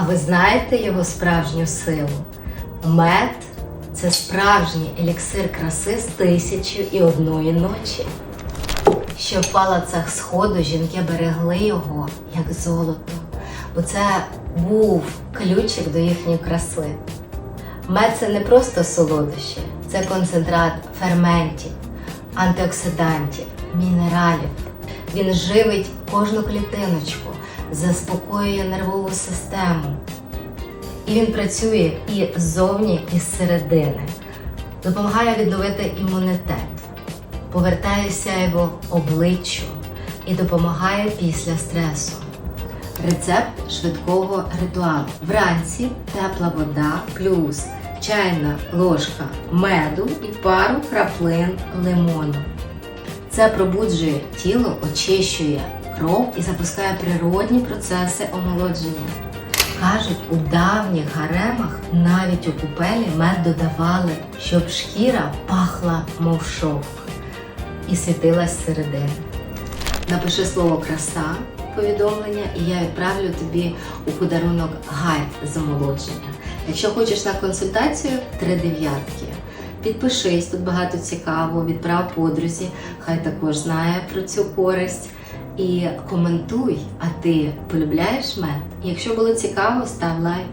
А ви знаєте його справжню силу? Мед це справжній еліксир краси з тисячі і одної ночі. Що в палацах сходу жінки берегли його як золото, бо це був ключик до їхньої краси. Мед це не просто солодощі, це концентрат ферментів, антиоксидантів, мінералів. Він живить кожну клітиночку, заспокоює нервову систему. І він працює і ззовні, і зсередини. Допомагає відновити імунітет, повертає сяйво обличчю і допомагає після стресу. Рецепт швидкого ритуалу. Вранці тепла вода плюс чайна ложка меду і пару краплин лимону. Це пробуджує тіло, очищує кров і запускає природні процеси омолодження. Кажуть, у давніх гаремах навіть у купелі мед додавали, щоб шкіра пахла, мов шовк, і світилась зсередини. Напиши слово краса повідомлення, і я відправлю тобі у подарунок гайд з омолодження. Якщо хочеш на консультацію, три дев'ятки. Підпишись, тут багато цікавого, відправ подрузі, хай також знає про цю користь. І коментуй, а ти полюбляєш мед? Якщо було цікаво, став лайк.